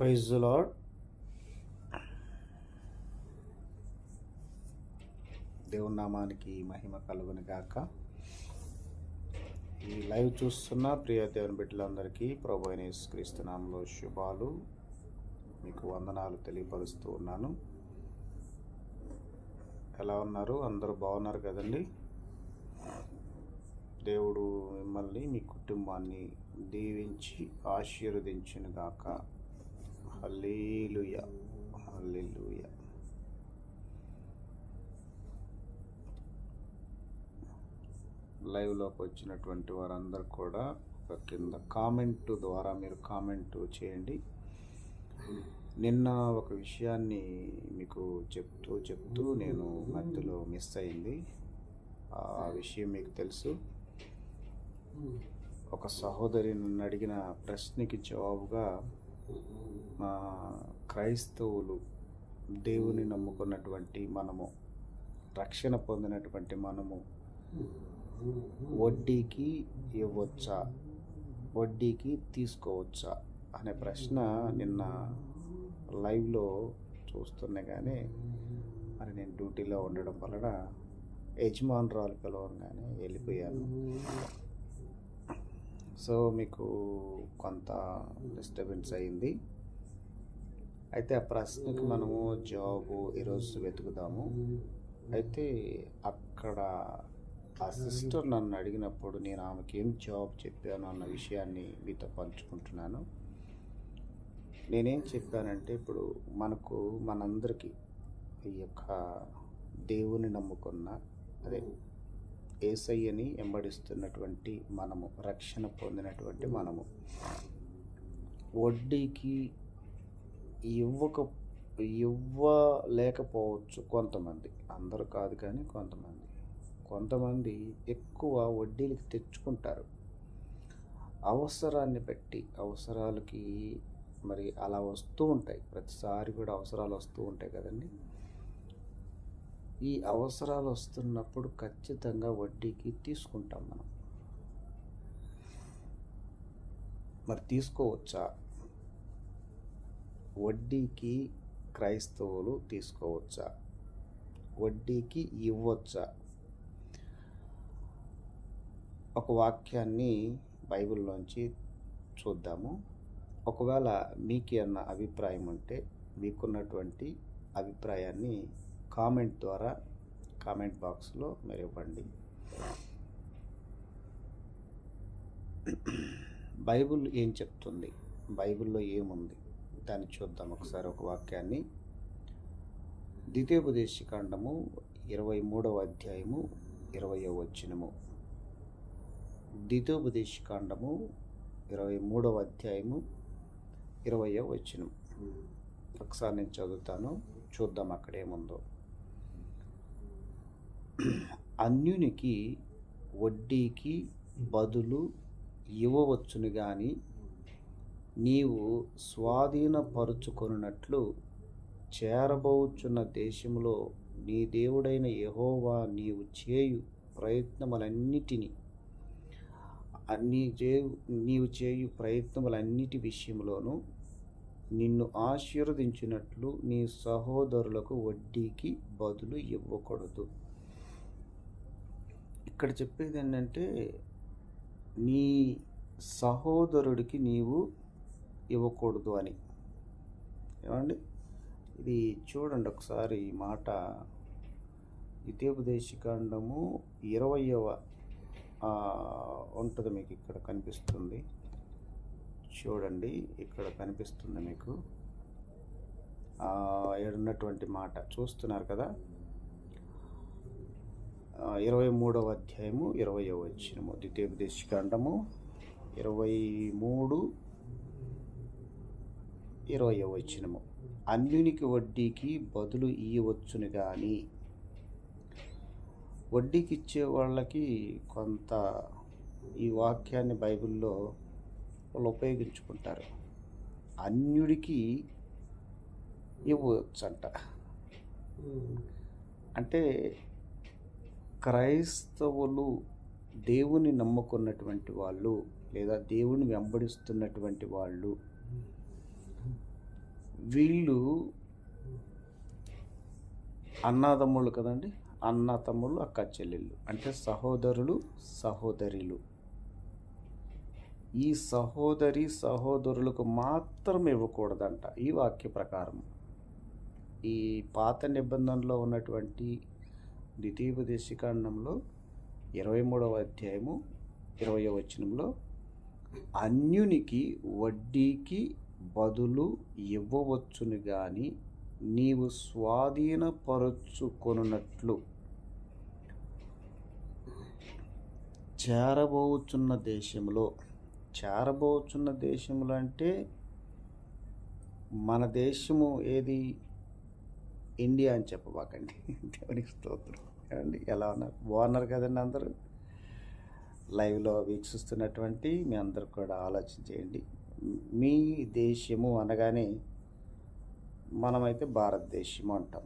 Praise lord దేవుని నామానికి మహిమ కలుగుని గాక. ఈ లైవ్ చూస్తున్న ప్రియ దేవుని బిడ్డలందరికీ ప్రభు అయిన శుభాలు. మీకు వందనాలు తెలియపరుస్తూ ఉన్నాను. ఎలా ఉన్నారు? అందరూ బాగున్నారు కదండి? దేవుడు మిమ్మల్ని మీ కుటుంబాన్ని దీవించి ఆశీర్వదించును గాక. హల్లేలుయ హల్లేలుయ లైవ్లోకి వచ్చినటువంటి వారందరూ కూడా ఒక కింద కామెంట్ ద్వారా మీరు కామెంట్ చేయండి. నిన్న ఒక విషయాన్ని మీకు చెప్తూ చెప్తూ నేను మధ్యలో మిస్ అయింది. ఆ విషయం మీకు తెలుసు. ఒక సహోదరి నన్ను అడిగిన ప్రశ్నకి జవాబుగా మా క్రైస్తవులు దేవుని నమ్ముకున్నటువంటి మనము రక్షణ పొందినటువంటి మనము వడ్డీకి ఇవ్వచ్చా? వడ్డీకి తీసుకోవచ్చా? అనే ప్రశ్న నిన్న లైవ్లో చూస్తున్నా కానీ మరి నేను డ్యూటీలో ఉండడం వలన యజమానురాలు పిలవగానే వెళ్ళిపోయాను. సో మీకు కొంత డిస్టర్బెన్స్ అయింది. అయితే ఆ ప్రశ్నకి మనము జాబ్ ఈరోజు వెతుకుదాము. అయితే అక్కడ ఆ సిస్టర్ నన్ను అడిగినప్పుడు నేను ఆమెకి ఏం జాబ్ చెప్పాను అన్న విషయాన్ని మీతో పంచుకుంటున్నాను. నేనేం చెప్పానంటే ఇప్పుడు మనకు మనందరికీ ఈ యొక్క దేవుని నమ్ముకున్న అదే ఏసయ్యని వెంబడిస్తున్నటువంటి మనము రక్షణ పొందినటువంటి మనము. వడ్డీకి ఇవ్వక ఇవ్వలేకపోవచ్చు కొంతమంది. అందరూ కాదు కానీ కొంతమంది. కొంతమంది ఎక్కువ వడ్డీలకి తెచ్చుకుంటారు. అవసరాన్ని బట్టి అవసరాలకి మరి అలా వస్తూ ఉంటాయి. ప్రతిసారి కూడా అవసరాలు వస్తూ ఉంటాయి కదండి. ఈ అవసరాలు వస్తున్నప్పుడు ఖచ్చితంగా వడ్డీకి తీసుకుంటాం మనం. మరి తీసుకోవచ్చా? వడ్డీకి క్రైస్తవులు తీసుకోవచ్చా? వడ్డీకి ఇవ్వచ్చా? ఒక వాక్యాన్ని బైబిల్లోంచి చూద్దాము. ఒకవేళ మీకు అన్న అభిప్రాయం ఉంటే మీకున్నటువంటి అభిప్రాయాన్ని కామెంట్ ద్వారా కామెంట్ బాక్స్లో మీరు ఇవ్వండి. బైబిల్ ఏం చెప్తుంది? బైబిల్లో ఏముంది? దాన్ని చూద్దాం ఒకసారి ఒక వాక్యాన్ని. ద్వితీయోపదేశకాండము ఇరవై మూడవ అధ్యాయము ఇరవయో వచనము. ద్వితీయోపదేశకాండము ఇరవై మూడవ అధ్యాయము ఇరవయో వచనం. ఒకసారి నేను చదువుతాను చూద్దాం అక్కడ ఏముందో. అన్యునికి వడ్డీకి బదులు ఇవ్వవచ్చును గాని నీవు స్వాధీనపరుచుకొనున్నట్లు చేరబోచున్న దేశంలో నీ దేవుడైన యహోవా నీవు చేయు ప్రయత్నములన్నిటినీ నీ చేయు నీవు చేయు ప్రయత్నములన్నిటి విషయంలోనూ నిన్ను ఆశీర్వదించినట్లు నీ సహోదరులకు వడ్డీకి బదులు ఇవ్వకూడదు. ఇక్కడ చెప్పేది ఏంటంటే నీ సహోదరుడికి నీవు ఇవ్వకూడదు అని. ఏమండి? ఇది చూడండి ఒకసారి ఈ మాట. ద్వితీయోపదేశకాండము ఇరవయవ ఉంటుంది మీకు ఇక్కడ కనిపిస్తుంది. చూడండి ఇక్కడ కనిపిస్తుంది మీకు. ఏడున్నటువంటి మాట. చూస్తున్నారు కదా? ఇరవై మూడవ అధ్యాయము ఇరవయో వచ్చినము ద్వితీయోపదేశకాండము ఇరవై మూడు ఇరవయో వచ్చినము అన్యునికి వడ్డీకి బదులు ఇయ్యవచ్చును కానీ వడ్డీకి ఇచ్చే వాళ్ళకి కొంత ఈ వాక్యాన్ని బైబిల్లో వాళ్ళు ఉపయోగించుకుంటారు. అన్యుడికి ఇవ్వచ్చంట అంటే క్రైస్తవులు దేవుని నమ్ముకున్నటువంటి వాళ్ళు లేదా దేవుని వెంబడిస్తున్నటువంటి వాళ్ళు వీళ్ళు అన్నాదమ్ముళ్ళు కదండి? అన్న తమ్ముళ్ళు అక్క చెల్లెళ్ళు. అంటే సహోదరులు సహోదరులు. ఈ సహోదరి సహోదరులకు మాత్రం ఇవ్వకూడదంట ఈ వాక్య ప్రకారం. ఈ పాత నిబంధనలో ఉన్నటువంటి ద్వితీయోపదేశికాండంలో ఇరవై మూడవ అధ్యాయము ఇరవయో వచనంలో అన్యునికి వడ్డీకి బదులు ఇవ్వవచ్చును గాని నీవు స్వాధీనపరచుకొనున్నట్లు చేరబోచున్న దేశంలో చేరబోచున్న దేశములు అంటే మన దేశము ఏది? ఇండియా అని చెప్పబాకండి. దేవునికి స్తోత్రం. ఏమండి ఎలా ఉన్నారు? బాగున్నారు కదండి అందరూ? లైవ్లో వీక్షిస్తున్నటువంటి మీ అందరు కూడా ఆలోచన చేయండి. మీ దేశము అనగానే మనమైతే భారతదేశం అంటాం.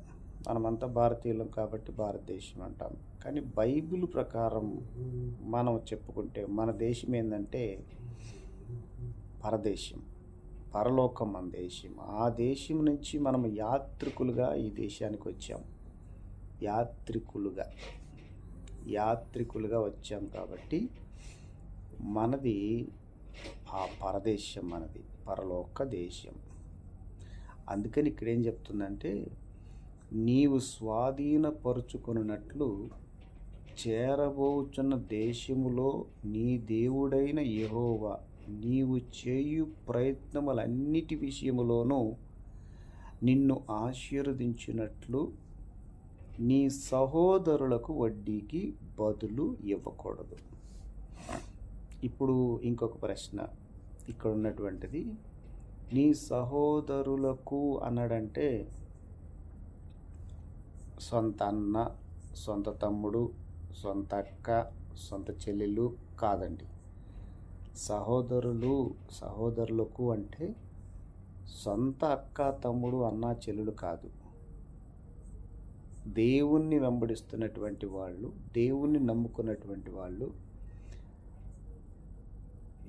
మనమంతా భారతీయులం కాబట్టి భారతదేశం అంటాం. కానీ బైబిల్ ప్రకారం మనం చెప్పుకుంటే మన దేశం ఏంటంటే పరదేశం. పరలోకం మన దేశం. ఆ దేశం నుంచి మనం యాత్రికులుగా ఈ దేశానికి వచ్చాం. యాత్రికులుగా. యాత్రికులుగా వచ్చాం కాబట్టి మనది ఆ పరదేశం మనది పరలోక దేశం. అందుకని ఇక్కడ ఏం చెప్తుందంటే నీవు స్వాధీనపరుచుకున్నట్లు చేరబోచున్న దేశములో నీ దేవుడైన యహోవా నీవు చేయు ప్రయత్నములన్నిటి విషయములోనూ నిన్ను ఆశీర్వదించినట్లు నీ సహోదరులకు వడ్డీకి బదులు ఇవ్వకూడదు. ఇప్పుడు ఇంకొక ప్రశ్న ఇక్కడ ఉన్నటువంటిది నీ సహోదరులకు అన్నాడంటే సొంత అన్న సొంత తమ్ముడు సొంత అక్క సొంత చెల్లెలు కాదండి. సహోదరులు సహోదరులకు అంటే సొంత అక్క తమ్ముడు అన్న చెల్లెలు కాదు. దేవుణ్ణి వెంబడిస్తున్నటువంటి వాళ్ళు దేవుణ్ణి నమ్ముకున్నటువంటి వాళ్ళు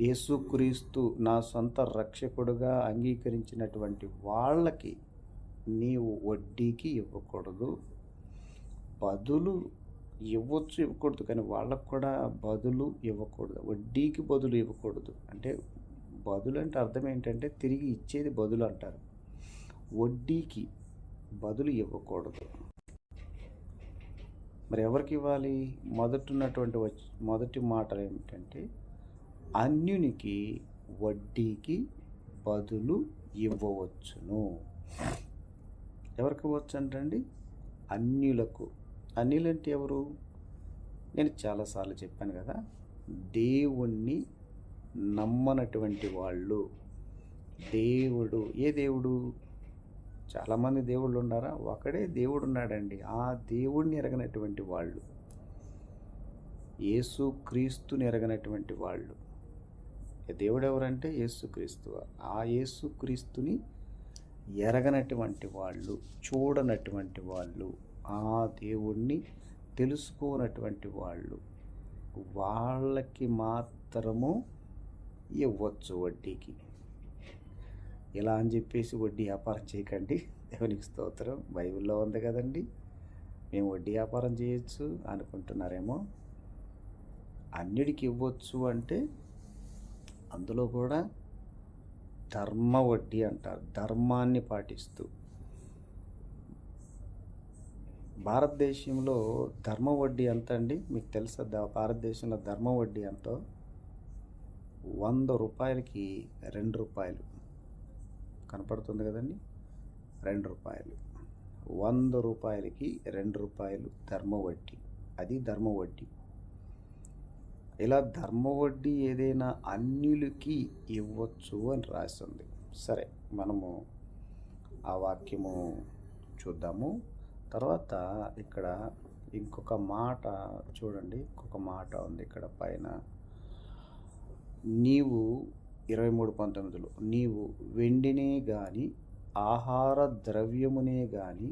యేసుక్రీస్తు నా సొంత రక్షకుడుగా అంగీకరించినటువంటి వాళ్ళకి నీవు వడ్డీకి ఇవ్వకూడదు. బదులు ఇవ్వచ్చు ఇవ్వకూడదు. కానీ వాళ్ళకు కూడా బదులు ఇవ్వకూడదు. వడ్డీకి బదులు ఇవ్వకూడదు. అంటే బదులు అంటే అర్థం ఏంటంటే తిరిగి ఇచ్చేది బదులు అంటారు. వడ్డీకి బదులు ఇవ్వకూడదు. మరి ఎవరికి ఇవ్వాలి? మొదటి ఉన్నటువంటి మొదటి మాటలు ఏమిటంటే అన్యునికి వడ్డీకి బదులు ఇవ్వవచ్చును. ఎవరికి ఇవ్వచ్చు అంటే అన్యులకు. అనిల్ అంటే ఎవరు? నేను చాలాసార్లు చెప్పాను కదా దేవుణ్ణి నమ్మనటువంటి వాళ్ళు. దేవుడు ఏ దేవుడు? చాలామంది దేవుళ్ళు ఉన్నారా? ఒకడే దేవుడు ఉన్నాడండి. ఆ దేవుడిని ఎరగనటువంటి వాళ్ళు. యేసు క్రీస్తుని ఎరగనటువంటి వాళ్ళు. దేవుడు ఎవరంటే? యేసుక్రీస్తు ఆ యేసుక్రీస్తుని ఎరగనటువంటి వాళ్ళు చూడనటువంటి వాళ్ళు. ఆ దేవుణ్ణి తెలుసుకోనటువంటి వాళ్ళు వాళ్ళకి మాత్రము ఇవ్వచ్చు వడ్డీకి. ఇలా అని చెప్పేసి వడ్డీ వ్యాపారం చేయకండి. దేవునికి స్తోత్రం. బైబిల్లో ఉంది కదండి. మేము వడ్డీ వ్యాపారం చేయొచ్చు అనుకుంటున్నారేమో. అన్నిటికి ఇవ్వచ్చు అంటే అందులో కూడా ధర్మ వడ్డీ అంటారు. ధర్మాన్ని పాటిస్తూ. భారతదేశంలో ధర్మ వడ్డీ ఎంత అండి? మీకు తెలుసా దా- భారతదేశంలో ధర్మ వడ్డీ ఎంతో? వంద రూపాయలకి రెండు రూపాయలు. కనపడుతుంది కదండి? రెండు రూపాయలు. వంద రూపాయలకి రెండు రూపాయలు ధర్మ వడ్డీ. అది ధర్మ వడ్డీ. ఇలా ధర్మ వడ్డీ ఏదైనా అన్నిలకి ఇవ్వచ్చు అని రాసింది. సరే మనము ఆ వాక్యము చూద్దాము. తర్వాత ఇక్కడ ఇంకొక మాట చూడండి. ఇంకొక మాట ఉంది ఇక్కడ పైన. నీవు ఇరవై మూడు పంతొమ్మిదిలో నీవు వెండినే గాని ఆహార ద్రవ్యమునే గాని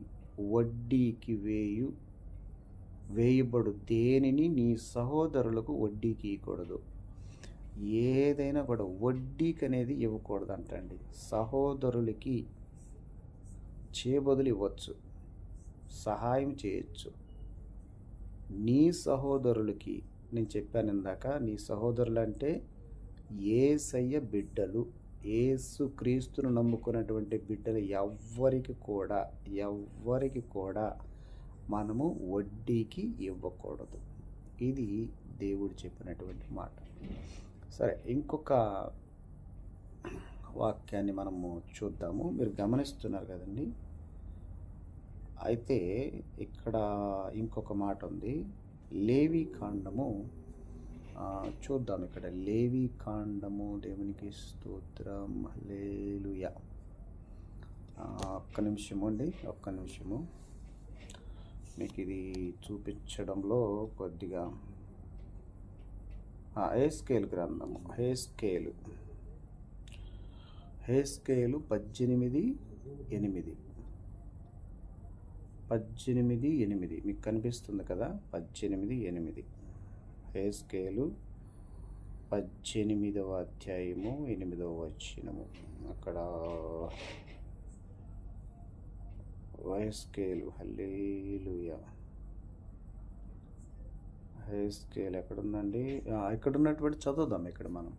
వడ్డీకి వేయు వేయబడు దేనిని నీ సహోదరులకు వడ్డీకి ఇవ్వకూడదు ఏదైనా కూడా వడ్డీకి అనేది ఇవ్వకూడదు అంటండి సహోదరులకి ఇచ్చే ఇవ్వచ్చు. సహాయం చేయొచ్చు. నీ సహోదరులకి నేను చెప్పాను ఇందాక నీ సహోదరులు అంటే ఏసయ్య బిడ్డలు. ఏసు క్రీస్తును నమ్ముకున్నటువంటి బిడ్డలు ఎవ్వరికి కూడా ఎవ్వరికి కూడా మనము వడ్డీకి ఇవ్వకూడదు. ఇది దేవుడు చెప్పినటువంటి మాట. సరే ఇంకొక వాక్యాన్ని మనము చూద్దాము. మీరు గమనిస్తున్నారు కదండి. అయితే ఇక్కడ ఇంకొక మాట ఉంది. లేవి కాండము చూద్దాం ఇక్కడ. లేవి కాండము దేవునికి స్తోత్రం. లేలుయ ఒక్క నిమిషము అండి ఒక్క నిమిషము. మీకు ఇది చూపించడంలో కొద్దిగా ఆ, స్కేల్ గ్రంథము. హే స్కేలు హే స్కేలు పద్దెనిమిది ఎనిమిది. పద్దెనిమిది ఎనిమిది. మీకు కనిపిస్తుంది కదా? పద్దెనిమిది ఎనిమిది. హేస్కేలు పద్దెనిమిదవ అధ్యాయము ఎనిమిదవ వచనము. అక్కడ వయస్కేలు స్కేలు హల్లేలుయా. స్కేల్ ఎక్కడుందండి? ఇక్కడ ఉన్నటువంటి చదువుదాం ఇక్కడ మనం.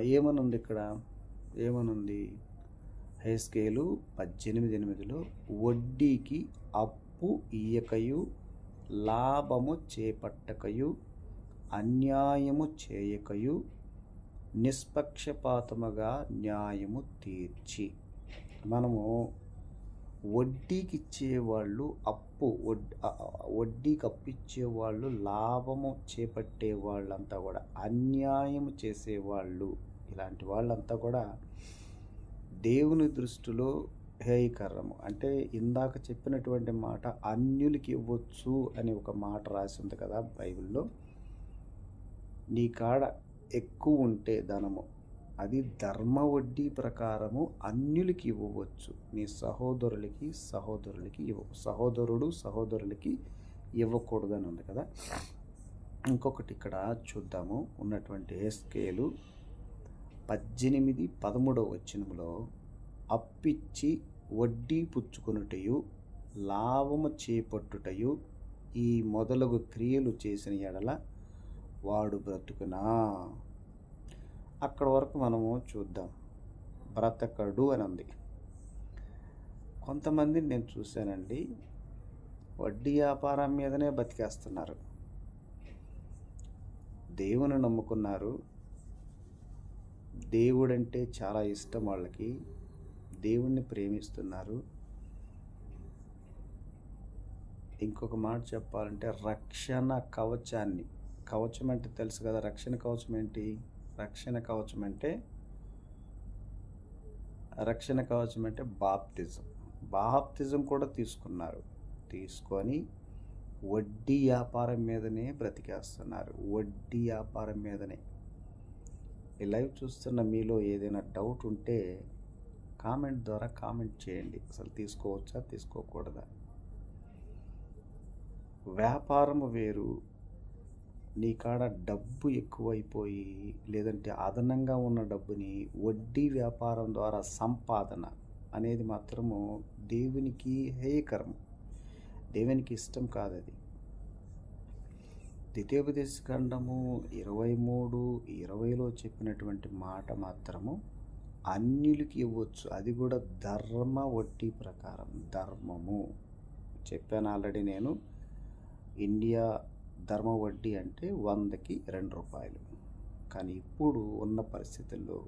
ఏమనుంది ఇక్కడ? ఏమనుంది? హెస్కేలు పద్దెనిమిది ఎనిమిదిలో వడ్డీకి అప్పు ఇయ్యకయు లాభము చేపట్టకయు అన్యాయము చేయకయు నిష్పక్షపాతముగా న్యాయము తీర్చి. మనము వడ్డీకి ఇచ్చేవాళ్ళు అప్పు వడ్- వడ్డీకి అప్పు ఇచ్చేవాళ్ళు లాభము చేపట్టే వాళ్ళంతా కూడా అన్యాయం చేసేవాళ్ళు ఇలాంటి వాళ్ళంతా కూడా దేవుని దృష్టిలో హేయకరము అంటే ఇందాక చెప్పినటువంటి మాట అన్యులకి ఇవ్వచ్చు అని ఒక మాట రాసి ఉంది కదా బైబిల్లో. నీ కాడ ఎక్కువ ఉంటే ధనము. అది ధర్మ వడ్డీ ప్రకారము అన్యులకి ఇవ్వవచ్చు. నీ సహోదరులకి సహోదరులకి ఇవ్వ సహోదరుడు సహోదరులకి ఇవ్వకూడదని ఉంది కదా. ఇంకొకటి ఇక్కడ చూద్దాము. ఉన్నటువంటి స్కేలు పద్దెనిమిది పదమూడవ వచనంలో అప్పిచ్చి వడ్డీ పుచ్చుకొనుటయు లాభము చేపట్టుటయు ఈ మొదలగు క్రియలు చేసిన ఎడల వాడు బ్రతుకునా? అక్కడ వరకు మనము చూద్దాం. బ్రతకడు అని ఉంది కొంతమందిని నేను చూశానండి వడ్డీ వ్యాపారం మీదనే బతికేస్తున్నారు. దేవుని నమ్ముకున్నారు దేవుడంటే చాలా ఇష్టం వాళ్ళకి. దేవుణ్ణి ప్రేమిస్తున్నారు. ఇంకొక మాట చెప్పాలంటే రక్షణ కవచాన్ని. కవచం అంటే తెలుసు కదా రక్షణ కవచం ఏంటి? రక్షణ కవచం అంటే రక్షణ కవచం అంటే బాప్తిజం. బాప్తిజం కూడా తీసుకున్నారు. తీసుకొని వడ్డీ వ్యాపారం మీదనే బ్రతికేస్తున్నారు. వడ్డీ వ్యాపారం మీదనే. ఈ లైవ్ చూస్తున్న మీలో ఏదైనా డౌట్ ఉంటే కామెంట్ ద్వారా కామెంట్ చేయండి. అసలు తీసుకోవచ్చా? తీసుకోకూడదా? వ్యాపారము వేరు. నీ కాడ డబ్బు ఎక్కువైపోయి లేదంటే అదనంగా ఉన్న డబ్బుని వడ్డీ వ్యాపారం ద్వారా సంపాదన అనేది మాత్రము దేవునికి హేయకరం. దేవునికి ఇష్టం కాదు అది ద్వితీయోపదేశ ఖండము ఇరవై మూడు ఇరవైలో చెప్పినటువంటి మాట మాత్రము అన్యులకి ఇవ్వచ్చు. అది కూడా ధర్మ వడ్డీ ప్రకారం ధర్మము. చెప్పాను ఆల్రెడీ నేను. ఇండియా ధర్మ వడ్డీ అంటే వందకి రెండు రూపాయలు. కానీ ఇప్పుడు ఉన్న పరిస్థితుల్లో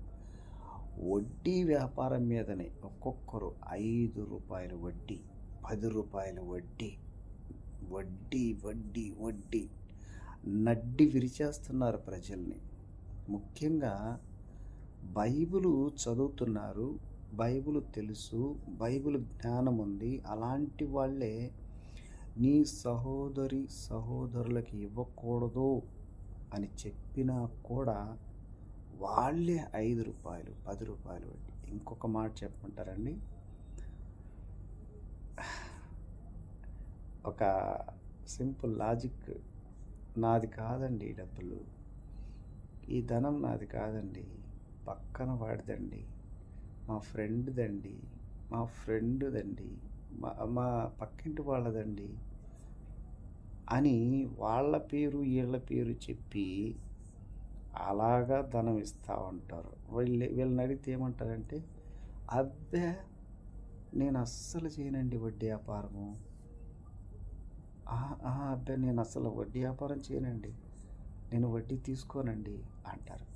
వడ్డీ వ్యాపారం మీదనే ఒక్కొక్కరు ఐదు రూపాయల వడ్డీ పది రూపాయల వడ్డీ వడ్డీ వడ్డీ వడ్డీ నడ్డి విరిచేస్తున్నారు ప్రజల్ని. ముఖ్యంగా బైబిలు చదువుతున్నారు బైబిల్ తెలుసు బైబిల్ జ్ఞానం ఉంది. అలాంటి వాళ్ళే నీ సహోదరి సహోదరులకి ఇవ్వకూడదు అని చెప్పినా కూడా వాళ్ళే ఐదు రూపాయలు పది రూపాయలు వడ్డీ ఇంకొక మాట చెప్పమంటారండి? ఒక సింపుల్ లాజిక్ నాది కాదండి డబ్బులు. ఈ ధనం నాది కాదండి. పక్కన వాడిదండి. మా ఫ్రెండ్దండి. మా ఫ్రెండ్దండి. మా మా పక్కింటి వాళ్ళదండి అని వాళ్ళ పేరు వీళ్ళ పేరు చెప్పి అలాగా ధనం ఇస్తూ ఉంటారు. వీళ్ళు వీళ్ళని అడిగితే ఏమంటారంటే అబ్బే నేను అస్సలు చేయనండి వడ్డీ వ్యాపారము. అబ్బాయి నేను అసలు వడ్డీ వ్యాపారం చేయనండి. నేను వడ్డీ తీసుకోనండి అంటారు.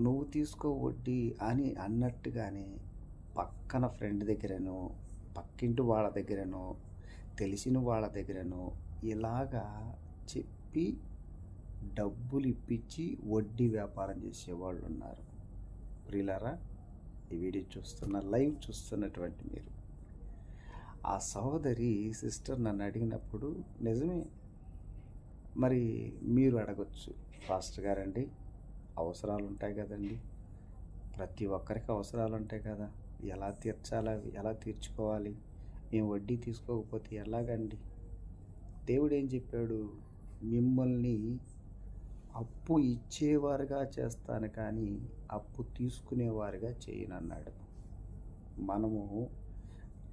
నువ్వు తీసుకో వడ్డీ అని అన్నట్టుగానే పక్కన ఫ్రెండ్ దగ్గరనో పక్కింటి వాళ్ళ దగ్గరనో తెలిసిన వాళ్ళ దగ్గరనో ఇలాగా చెప్పి డబ్బులు ఇప్పించి వడ్డీ వ్యాపారం చేసేవాళ్ళు ఉన్నారు. ప్రియులారా ఈ వీడియో చూస్తున్న లైవ్ చూస్తున్నటువంటి మీరు ఆ సహోదరి సిస్టర్ నన్ను అడిగినప్పుడు నిజమే మరి మీరు అడగొచ్చు. పాస్టర్ గారండి అవసరాలు ఉంటాయి కదండి. ప్రతి ఒక్కరికి అవసరాలు ఉంటాయి కదా. ఎలా తీర్చాలి అవి ఎలా తీర్చుకోవాలి? మేము వడ్డీ తీసుకోకపోతే ఎలాగండి? దేవుడు ఏం చెప్పాడు? మిమ్మల్ని అప్పు ఇచ్చేవారుగా చేస్తాను కానీ అప్పు తీసుకునేవారుగా చేయనన్నాడు. మనము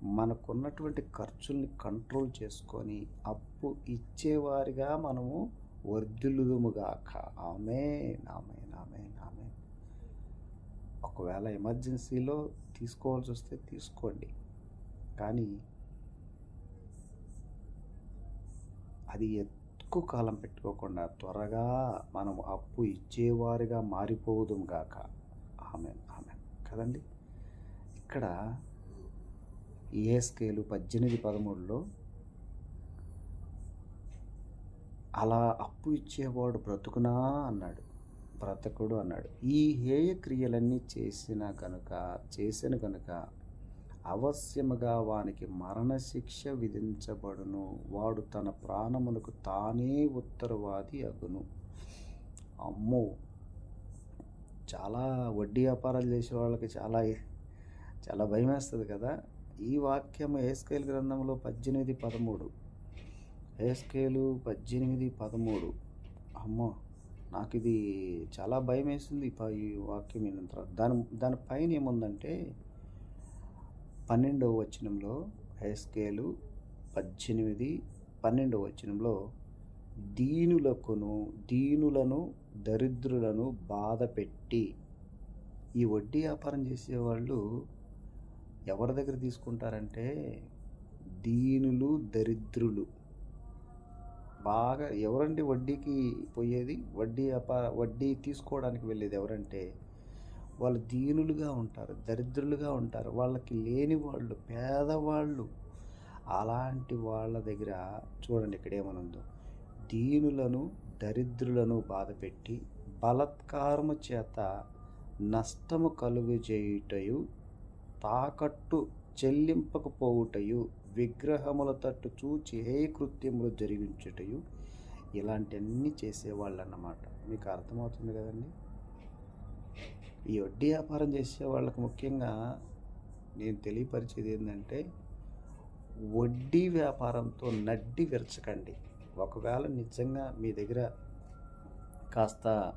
మనకున్నటువంటి ఖర్చుల్ని కంట్రోల్ చేసుకొని అప్పు ఇచ్చేవారిగా మనము వర్ధిల్లుదుముగాక. ఆమె నామే నామే నామే ఒకవేళ ఎమర్జెన్సీలో తీసుకోవాల్సి వస్తే తీసుకోండి. కానీ అది ఎక్కువ కాలం పెట్టుకోకుండా త్వరగా మనం అప్పు ఇచ్చేవారిగా మారిపోదుం గాక ఆమె ఆమె కదండి? ఇక్కడ ఏఎస్కేలు పద్దెనిమిది పదమూడులో అలా అప్పు ఇచ్చేవాడు బ్రతుకునా అన్నాడు. బ్రతకుడు అన్నాడు. ఈ హేయ క్రియలన్నీ చేసిన కనుక చేసిన కనుక అవశ్యముగా వానికి మరణశిక్ష విధించబడును. వాడు తన ప్రాణమునకు తానే ఉత్తరవాది అగును. అమ్మో! చాలా వడ్డీ వ్యాపారాలు చేసే వాళ్ళకి చాలా చాలా భయం వేస్తుంది కదా? ఈ వాక్యం ఏస్కేల్ గ్రంథంలో పద్దెనిమిది పదమూడు. ఏస్కేలు పద్దెనిమిది పదమూడు. అమ్మో నాకు ఇది చాలా భయం వేసింది ఈ వాక్యం విన్న తర్వాత. దాని దాని పైన ఏముందంటే పన్నెండవ వచనంలో హైస్కేలు పద్దెనిమిది పన్నెండవ వచనంలో దీనులకును దీనులను దరిద్రులను బాధ పెట్టి ఈ వడ్డీ వ్యాపారం చేసేవాళ్ళు ఎవరి దగ్గర తీసుకుంటారంటే దీనులు దరిద్రులు. బాగా ఎవరండి వడ్డీకి పోయేది? వడ్డీ వ్యాపార వడ్డీ తీసుకోవడానికి వెళ్ళేది ఎవరంటే వాళ్ళు దీనులుగా ఉంటారు దరిద్రులుగా ఉంటారు. వాళ్ళకి లేని వాళ్ళు పేదవాళ్ళు. అలాంటి వాళ్ళ దగ్గర చూడండి ఇక్కడ ఏమనుందో. దీనులను దరిద్రులను బాధపెట్టి బలత్కారము చేత నష్టము కలుగు చేయుటయు తాకట్టు చెల్లింపకపోవుటయు విగ్రహముల తట్టు చూచి హే కృత్యములు జరిగించుటయు ఇలాంటివన్నీ చేసేవాళ్ళు అన్నమాట మీకు అర్థమవుతుంది కదండి? ఈ వడ్డీ వ్యాపారం చేసే వాళ్ళకు ముఖ్యంగా నేను తెలియపరిచేది ఏంటంటే వడ్డీ వ్యాపారంతో నడ్డి విరచకండి. ఒకవేళ నిజంగా మీ దగ్గర కాస్త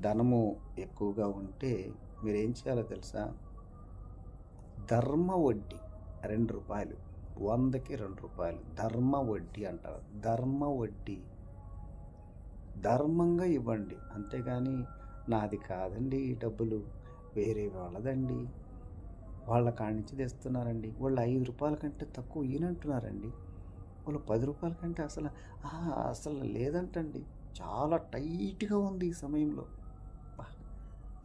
ధనము ఎక్కువగా ఉంటే మీరు ఏం చేయాలో తెలుసా? ధర్మ వడ్డీ. రెండు రూపాయలు. వందకి రెండు రూపాయలు. ధర్మ వడ్డీ అంటారు. ధర్మ వడ్డీ. ధర్మంగా ఇవ్వండి. అంతేగాని నాది కాదండి ఈ డబ్బులు. వేరే వాళ్ళదండి. వాళ్ళ కాడి నుంచి తెస్తున్నారండి. వాళ్ళు ఐదు రూపాయల కంటే తక్కువ ఈయనంటున్నారండి వాళ్ళు పది రూపాయల కంటే అసలు అసలు లేదంటండి. చాలా టైట్గా ఉంది ఈ సమయంలో.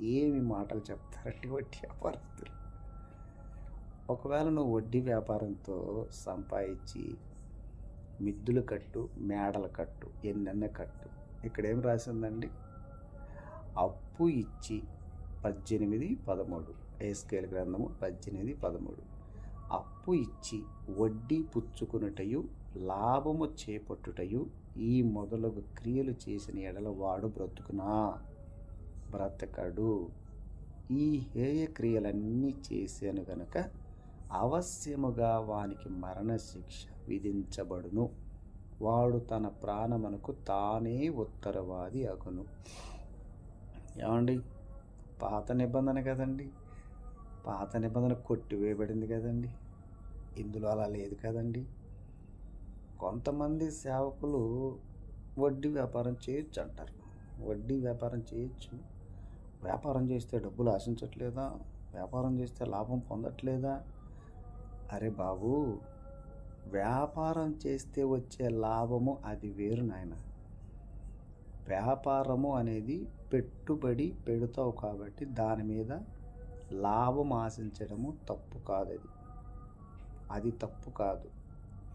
ఏమి మాటలు చెప్తారండి వడ్డీ వ్యాపారస్తులు ఒకవేళ నువ్వు వడ్డీ వ్యాపారంతో సంపాదించి మిద్దులు కట్టు మేడలు కట్టు ఎన్నెన్న కట్టు. ఇక్కడ ఏం రాసిందండి అప్పు ఇచ్చి పద్దెనిమిది పదమూడు. ఏస్కేల్ గ్రంథము? పద్దెనిమిది పదమూడు. అప్పు ఇచ్చి వడ్డీ పుచ్చుకునుటయు లాభము చేపట్టుటయు ఈ మొదలగు క్రియలు చేసిన ఎడల వాడు బ్రతుకునా? బ్రతకడు. ఈ హేయ క్రియలన్నీ చేశాను కనుక అవశ్యముగా వానికి మరణశిక్ష విధించబడును. వాడు తన ప్రాణమునకు తానే ఉత్తరవాది అగును. ఏమండి? పాత నిబంధన కదండి. పాత నిబంధన కొట్టివేయబడింది కదండి. ఇందులో అలా లేదు కదండి. కొంతమంది సేవకులు వడ్డీ వ్యాపారం చేయొచ్చు అంటారు. వడ్డీ వ్యాపారం చేయొచ్చు. వ్యాపారం చేస్తే డబ్బులు ఆశించట్లేదా? వ్యాపారం చేస్తే లాభం పొందట్లేదా? అరే బాబు వ్యాపారం చేస్తే వచ్చే లాభము అది వేరు నాయన. వ్యాపారము అనేది పెట్టుబడి పెడతావు కాబట్టి దాని మీద లాభం ఆశించడము తప్పు కాదు అది అది తప్పు కాదు.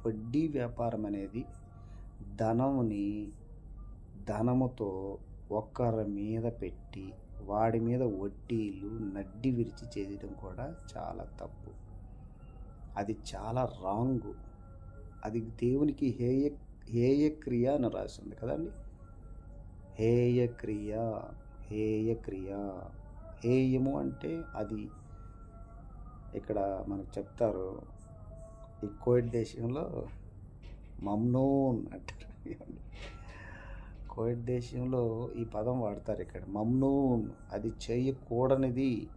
వడ్డీ వ్యాపారం అనేది ధనముని ధనముతో ఒకరి మీద పెట్టి వాడి మీద వడ్డీలు నడ్డి విరిచి చేయడం కూడా చాలా తప్పు. అది చాలా రాంగు. అది దేవునికి హేయ హేయక్రియ అని రాసింది కదండి? హేయక్రియ హేయక్రియ. హేయము అంటే అది ఇక్కడ మనకు చెప్తారు ఈ కోవిడ్ దేశంలో మమ్నూన్ అంటారు. కోవిడ్ దేశంలో ఈ పదం వాడతారు ఇక్కడ మమ్నూన్. అది చేయకూడనిది.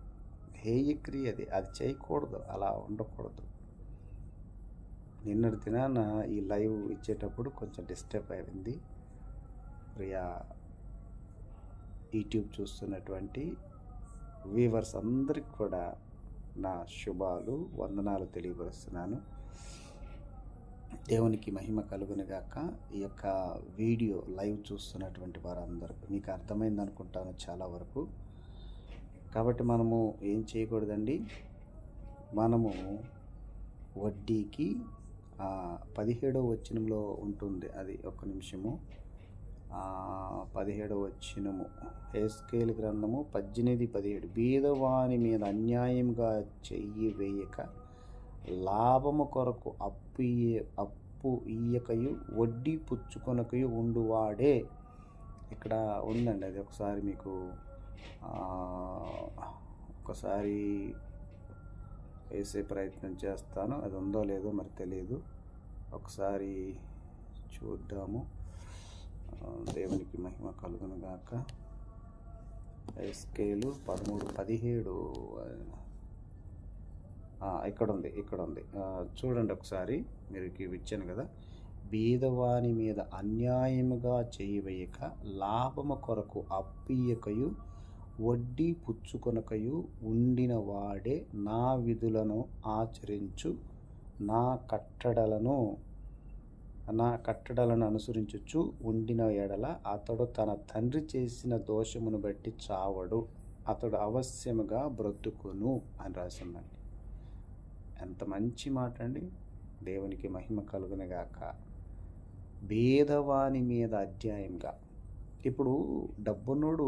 హేయక్రియ అది అది చేయకూడదు అలా ఉండకూడదు. నిన్నటి దినాన ఈ లైవ్ ఇచ్చేటప్పుడు కొంచెం డిస్టర్బ్ అయింది. ప్రియా యూట్యూబ్ చూస్తున్నటువంటి వీవర్స్ అందరికి కూడా నా శుభాలు వందనాలు తెలియపరుస్తున్నాను. దేవునికి మహిమ కలుగునిగాక ఈ యొక్క వీడియో లైవ్ చూస్తున్నటువంటి వారందరికీ మీకు అర్థమైంది అనుకుంటాను చాలా వరకు. కాబట్టి మనము ఏం చేయకూడదండి? మనము వడ్డీకి పదిహేడవ వచనంలో ఉంటుంది అది ఒక నిమిషము. పదిహేడవ వచ్చినము హేస్కేల్ గ్రంథము పద్దెనిమిది పదిహేడు. బీదవాని మీద అన్యాయంగా చెయ్యి వేయక లాభము కొరకు అప్పు అప్పు ఇయ్యకయు వడ్డీ పుచ్చుకొనకయు ఉండువాడే. ఇక్కడ ఉందండి అది ఒకసారి మీకు ఒకసారి వేసే ప్రయత్నం చేస్తాను. అది ఉందో లేదో మరి తెలియదు ఒకసారి చూద్దాము. దేవునికి మహిమ కలుగునుగాక స్కేలు పదమూడు పదిహేడు ఇక్కడ ఉంది ఇక్కడ ఉంది చూడండి ఒకసారి. మీరు ఇచ్చాను కదా. బీదవాని మీద అన్యాయముగా చేయవేయక లాభము కొరకు అప్పియకయు వడ్డీ పుచ్చుకొనకయు ఉండిన వాడే నా విధులను ఆచరించు నా కట్టడలను నా కట్టడలను అనుసరించుచు ఉండిన ఎడల అతడు తన తండ్రి చేసిన దోషమును బట్టి చావడు అతడు అవశ్యముగా బ్రతుకును అని రాసిందండి ఎంత మంచి మాట అండి దేవునికి మహిమ కలుగునగాక భేదవాని మీద అధ్యాయంగా. ఇప్పుడు డబ్బున్నోడు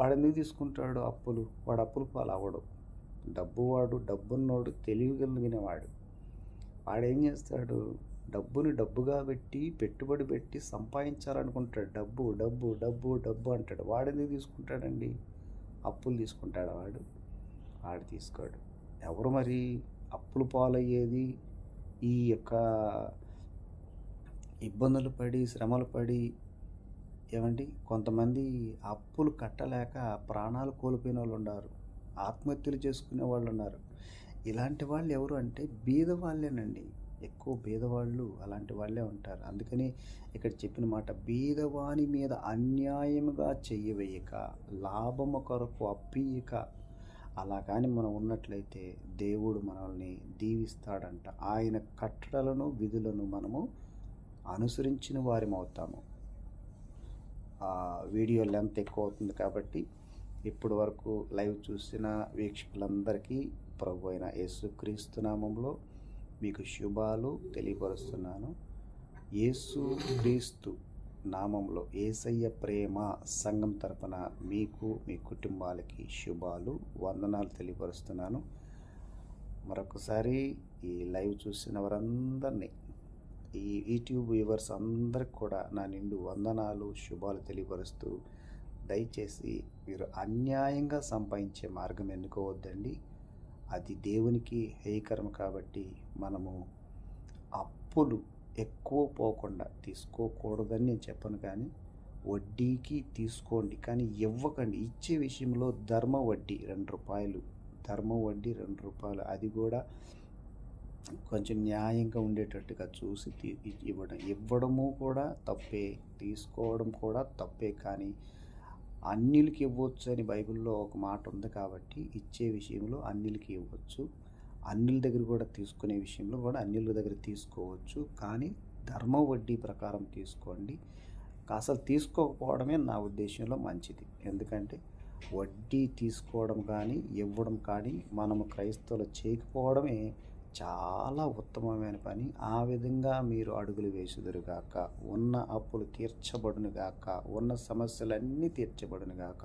వాడు ఎందుకు తీసుకుంటాడు అప్పులు? వాడు అప్పులు పాలు అవ్వడు డబ్బు వాడు డబ్బున్నోడు తెలివి కలిగినవాడు వాడేం చేస్తాడు? డబ్బుని డబ్బుగా పెట్టి పెట్టుబడి పెట్టి సంపాదించాలనుకుంటాడు. డబ్బు డబ్బు డబ్బు డబ్బు అంటాడు. వాడు ఎందుకు తీసుకుంటాడండి? అప్పులు తీసుకుంటాడు వాడు? వాడు తీసుకోడు. ఎవరు మరి అప్పులు పాలయ్యేది? ఈ యొక్క ఇబ్బందులు పడి శ్రమలు పడి ఏమండి? కొంతమంది అప్పులు కట్టలేక ప్రాణాలు కోల్పోయిన వాళ్ళు ఉన్నారు. ఆత్మహత్యలు చేసుకునే వాళ్ళు ఉన్నారు. ఇలాంటి వాళ్ళు ఎవరు అంటే బీదవాళ్ళేనండి. ఎక్కువ బీదవాళ్ళు అలాంటి వాళ్ళే ఉంటారు. అందుకని ఇక్కడ చెప్పిన మాట బీదవాని మీద అన్యాయముగా చెయ్యవేయక లాభము కొరకు అప్పియక. అలా కానీ మనం ఉన్నట్లయితే దేవుడు మనల్ని దీవిస్తాడంట. ఆయన కట్టడలను విధులను మనము అనుసరించిన వారిమవుతాము. వీడియో లెంత్ ఎక్కువ అవుతుంది కాబట్టి ఇప్పటి వరకు లైవ్ చూసిన వీక్షకులందరికీ ప్రభు అయిన యేసుక్రీస్తు నామంలో మీకు శుభాలు తెలియపరుస్తున్నాను. యేసు క్రీస్తు నామంలో ఏసయ్య ప్రేమ సంఘం తరపున మీకు మీ కుటుంబాలకి శుభాలు వందనాలు తెలియపరుస్తున్నాను. మరొకసారి ఈ లైవ్ చూసిన వారందరినీ ఈ యూట్యూబ్ వ్యూవర్స్ అందరికి కూడా నా నిండు వందనాలు శుభాలు తెలియపరుస్తూ దయచేసి మీరు అన్యాయంగా సంపాదించే మార్గం ఎన్నుకోవద్దండి. అది దేవునికి హేయకరం కాబట్టి మనము అప్పులు ఎక్కువ పోకుండా తీసుకోకూడదని నేను చెప్పను కానీ వడ్డీకి తీసుకోండి. కానీ ఇవ్వకండి. ఇచ్చే విషయంలో ధర్మ వడ్డీ రెండు రూపాయలు ధర్మ వడ్డీ రెండు రూపాయలు. అది కూడా కొంచెం న్యాయంగా ఉండేటట్టుగా చూసి తీ ఇవ్వడం. ఇవ్వడము కూడా తప్పే. తీసుకోవడం కూడా తప్పే కానీ అన్నిలకి ఇవ్వచ్చు అని బైబిల్లో ఒక మాట ఉంది కాబట్టి ఇచ్చే విషయంలో అన్నిలకి ఇవ్వచ్చు. అన్నిల దగ్గర కూడా తీసుకునే విషయంలో కూడా అన్నిల దగ్గర తీసుకోవచ్చు. కానీ ధర్మ వడ్డీ ప్రకారం తీసుకోండి. అసలు తీసుకోకపోవడమే నా ఉద్దేశంలో మంచిది. ఎందుకంటే వడ్డీ తీసుకోవడం కానీ ఇవ్వడం కానీ మనము క్రైస్తవులు చేయకపోవడమే చాలా ఉత్తమమైన పని. ఆ విధంగా మీరు అడుగులు వేసుదురుగాక ఉన్న అప్పులు తీర్చబడునుగాక ఉన్న సమస్యలన్నీ తీర్చబడునుగాక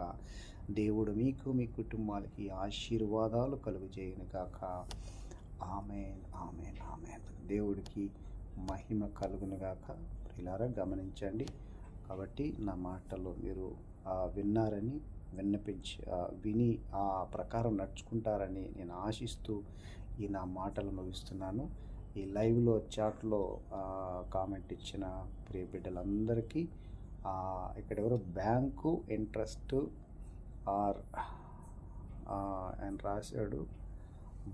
దేవుడు మీకు మీ కుటుంబాలకి ఆశీర్వాదాలు కలుగజేయునుగాక ఆమెన్ ఆమెన్ ఆమెన్. దేవుడికి మహిమ కలుగునుగాక ఇలారా గమనించండి. కాబట్టి నా మాటలు మీరు విన్నారని విన్నపించి విని ఆ ప్రకారం నడుచుకుంటారని నేను ఆశిస్తూ ఈ నా మాటలు ముగిస్తున్నాను. ఈ లైవ్లో చాట్లో కామెంట్ ఇచ్చిన ప్రియ బిడ్డలందరికీ ఇక్కడ ఎవరో బ్యాంకు ఇంట్రెస్ట్ ఆర్ ఆయన రాశాడు.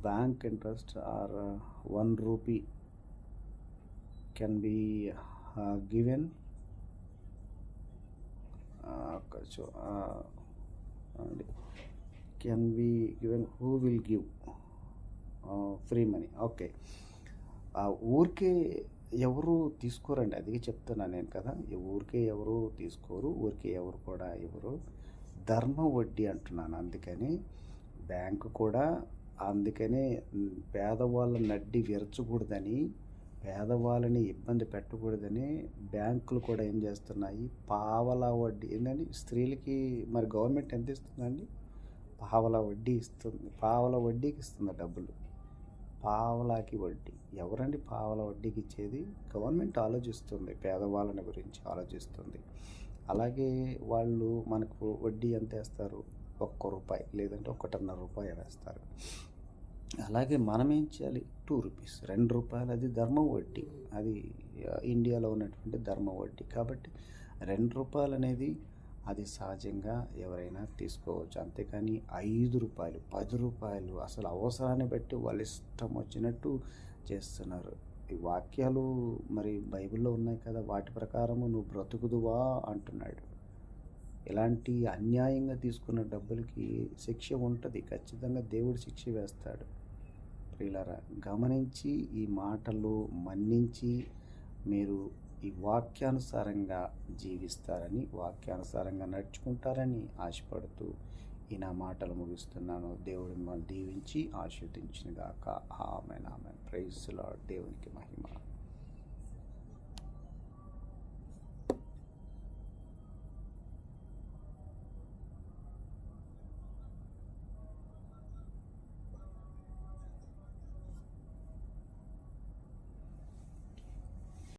Bank interest are one rupee can be given. Can be given. Who will give? Free money. Okay. ఊరికే ఎవరు తీసుకోరండి? అది చెప్తున్నాను నేను కదా. ఈ ఊరికే ఎవరు తీసుకోరు ఊరికే ఎవరు కూడా ఎవరు ధర్మ వడ్డీ అంటున్నాను అందుకని. బ్యాంకు కూడా అందుకనే పేదవాళ్ళ నడ్డి విరచకూడదని పేదవాళ్ళని ఇబ్బంది పెట్టకూడదని బ్యాంకులు కూడా ఏం చేస్తున్నాయి? పావలా వడ్డీ ఏంటంటే స్త్రీలకి మరి గవర్నమెంట్ ఎంత ఇస్తుందండి? పావలా వడ్డీ ఇస్తుంది. పావలా వడ్డీకి ఇస్తుంది డబ్బులు. పావలాకి వడ్డీ. ఎవరండి పావల వడ్డీకి ఇచ్చేది గవర్నమెంట్ ఆలోచిస్తుంది. పేదవాళ్ళని గురించి ఆలోచిస్తుంది. అలాగే వాళ్ళు మనకు వడ్డీ ఎంత వేస్తారు? ఒక్క రూపాయి. లేదంటే ఒకటిన్నర రూపాయి వేస్తారు. అలాగే మనం ఏం చేయాలి? Two rupees. రెండు రూపాయలు అది ధర్మ వడ్డీ. అది ఇండియాలో ఉన్నటువంటి ధర్మ వడ్డీ. కాబట్టి రెండు రూపాయలు అనేది అది సహజంగా ఎవరైనా తీసుకోవచ్చు. అంతేకాని ఐదు రూపాయలు పది రూపాయలు అసలు అవసరాన్ని బట్టి వాళ్ళు ఇష్టం వచ్చినట్టు చేస్తున్నారు. ఈ వాక్యాలు మరి బైబిల్లో ఉన్నాయి కదా వాటి ప్రకారము నువ్వు బ్రతుకుదువా అంటున్నాడు. ఇలాంటి అన్యాయంగా తీసుకున్న డబ్బులకి శిక్ష ఉంటుంది. ఖచ్చితంగా దేవుడు శిక్ష వేస్తాడు. ప్రియులారా గమనించి ఈ మాటలు మన్నించి మీరు ఈ వాక్యానుసారంగా జీవిస్తారని వాక్యానుసారంగా నడుచుకుంటారని ఆశపడుతూ ఈ నా మాటలు ముగిస్తున్నాను. దేవుడు మిమ్మల్ని దీవించి ఆశీర్వదించిన గాక ఆమె ఆమె ప్రైజ్ దేవునికి మహిమ.